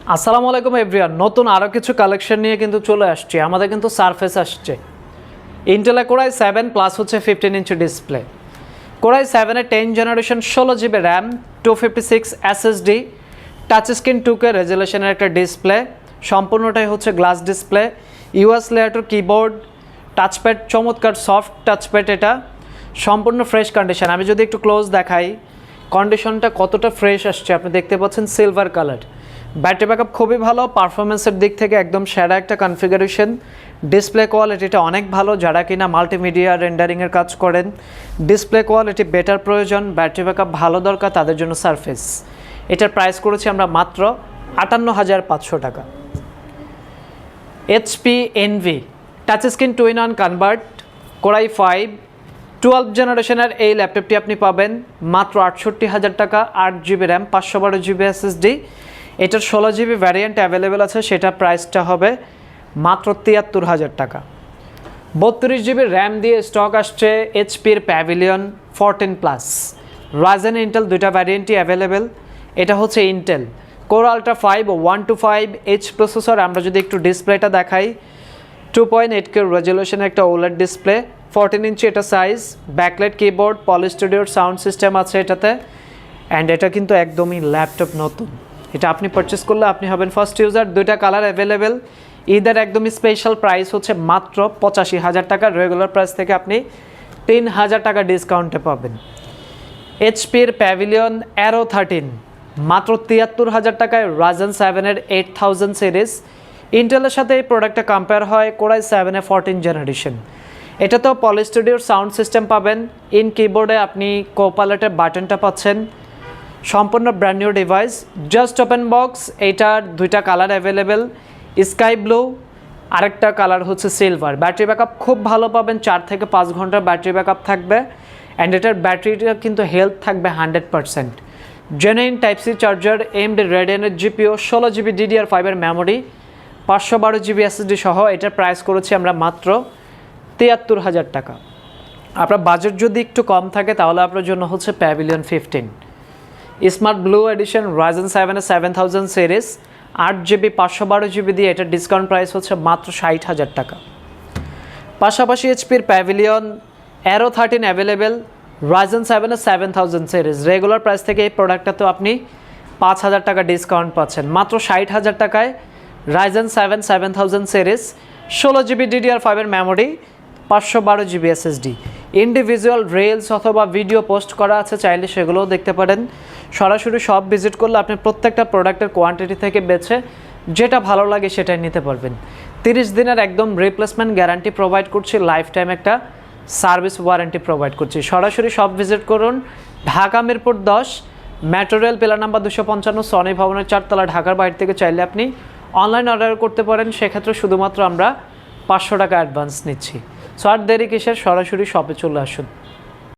আসসালামু আলাইকুম এভরিয়ান নতুন আরও কিছু কালেকশন নিয়ে কিন্তু চলে আসছে। আমাদের কিন্তু সারফেস আসছে। ইন্টেলে কোরাই সেভেন প্লাস হচ্ছে fifteen inch display core i সেভেনের টেন জেনারেশন ষোলো GB RAM two fifty six SSD touch screen two K রেজুলেশনের একটা ডিসপ্লে সম্পূর্ণটাই হচ্ছে গ্লাস ডিসপ্লে ইউএস লেয়ারটোর কিবোর্ড টাচপ্যাড চমৎকার সফট টাচপ্যাড এটা। সম্পূর্ণ ফ্রেশ কন্ডিশন আমি যদি একটু ক্লোজ দেখাই কন্ডিশনটা কতটা ফ্রেশ আসছে, আপনি দেখতে পাচ্ছেন সিলভার কালার ব্যাটারি ব্যাকআপ খুবই ভালো পারফরমেন্সের দিক থেকে একদম সেরা একটা কনফিগারেশন ডিসপ্লে কোয়ালিটিটা অনেক ভালো, যারা কিনা মাল্টিমিডিয়া রেন্ডারিংয়ের কাজ করেন। ডিসপ্লে কোয়ালিটি বেটার প্রয়োজন, ব্যাটারি ব্যাকআপ ভালো দরকার, তাদের জন্য সারফেস এটার প্রাইস করেছি আমরা মাত্র আটান্ন হাজার পাঁচশো টাকা। HP Envy touch screen two in one convert Core i five twelve জেনারেশনের এই ল্যাপটপটি আপনি পাবেন মাত্র আটষট্টি হাজার টাকা, আট জিবি র্যাম পাঁচশো বারো জিবি এসএসডি এটার ষোলো জিবি ভ্যারিয়েন্ট অ্যাভেলেবেল আছে, সেটা প্রাইসটা হবে মাত্র তিয়াত্তর হাজার টাকা। বত্রিশ জিবি র্যাম দিয়ে স্টক আসছে এইচপির Pavilion fourteen plus Ryzen Intel দুইটা ভ্যারিয়েন্টই অ্যাভেলেবেল এটা হচ্ছে Intel Core Ultra five one two five H processor আমরা যদি একটু ডিসপ্লেটা দেখাই টু পয়েন্ট এইট কে রেজলিউশনের একটা ওলেড ডিসপ্লে ফোরটিন ইঞ্চি এটা সাইজ ব্যাকলাইট কিবোর্ড পলিস্টুডিওর সাউন্ড সিস্টেম আছে এটাতে অ্যান্ড এটা কিন্তু একদমই ল্যাপটপ নতুন। এটা আপনি পারচেস করলে আপনি হবেন ফার্স্ট ইউজার দুইটা কালার অ্যাভেলেবেল ঈদের একদমই স্পেশাল প্রাইস হচ্ছে মাত্র পঁচাশি হাজার টাকা রেগুলার প্রাইস থেকে আপনি তিন হাজার টাকা ডিসকাউন্টে পাবেন। এইচপির প্যাভিলিয়ন অ্যারো থার্টিন মাত্র তিয়াত্তর হাজার টাকায় রাজন সেভেনের এইট থাউজেন্ড সিরিজ ইন্টেলের সাথে এই প্রোডাক্টটা কম্পেয়ার হয় কোরাই সেভেনের ফোরটিন জেনারেশন এটা তো পলিস্টুডিওর সাউন্ড সিস্টেম পাবেন। ইন কিবোর্ডে আপনি কোপালেটের বাটনটা পাচ্ছেন। সম্পূর্ণ brand new device just open box এইটার দুইটা কালার অ্যাভেলেবেল স্কাই ব্লু আরেকটা কালার হচ্ছে সিলভার ব্যাটারি ব্যাকআপ খুব ভালো পাবেন, চার থেকে পাঁচ ঘণ্টার ব্যাটারি ব্যাকআপ থাকবে অ্যান্ড এটার ব্যাটারিটা কিন্তু হেলথ থাকবে hundred percent genuine type C charger AMD রেডিয়ানের GPU ষোলো জিবি ডিডিআর ফাইভের মেমোরি পাঁচশো বারো জিবি এসএসডি সহ এটার প্রাইস করেছি আমরা মাত্র তিয়াত্তর হাজার টাকা। আপনার বাজেট যদি একটু কম থাকে, তাহলে আপনার জন্য হচ্ছে Pavilion fifteen smart blue edition Ryzen সেভেনের সেভেন থাউজেন্ড সিরিজ আট জিবি পাঁচশো বারো জিবি দিয়ে এটার ডিসকাউন্ট প্রাইস হচ্ছে মাত্র ষাট হাজার টাকা। পাশাপাশি এইচপির Pavilion Aero thirteen available Ryzen সেভেনের seven thousand series regular price থেকে এই প্রোডাক্টটাতেও আপনি পাঁচ হাজার টাকা ডিসকাউন্ট পাচ্ছেন। মাত্র ষাট হাজার টাকায় Ryzen seven seven thousand series ষোলো জিবি ডিডিআর ফাইভের মেমোরি পাঁচশো বারো জিবি এসএসডি ইন্ডিভিজুয়াল রিলস অথবা ভিডিও পোস্ট করা আছে, চাইলে সেগুলোও দেখতে পারেন। সরাসরি সব ভিজিট করলে আপনি প্রত্যেকটা প্রোডাক্টের কোয়ান্টিটি থেকে বেছে যেটা ভালো লাগে সেটাই নিতে পারবেন। তিরিশ দিনের একদম রিপ্লেসমেন্ট গ্যারান্টি প্রোভাইড করছি লাইফ টাইম একটা সার্ভিস ওয়ারেন্টি প্রোভাইড করছি। সরাসরি সব ভিজিট করুন, ঢাকা মিরপুর দশ মেট্রো রেল পিলার নাম্বার দুশো পঞ্চান্ন সনি ভবনের চারতলা, ঢাকার বাইরে থেকে চাইলে আপনি অনলাইন অর্ডার করতে পারেন। সেক্ষেত্রে শুধুমাত্র আমরা পাঁচশো টাকা অ্যাডভান্স নিচ্ছি। সো আর দেরি কিসের? সরাসরি শপে চলে আসুন।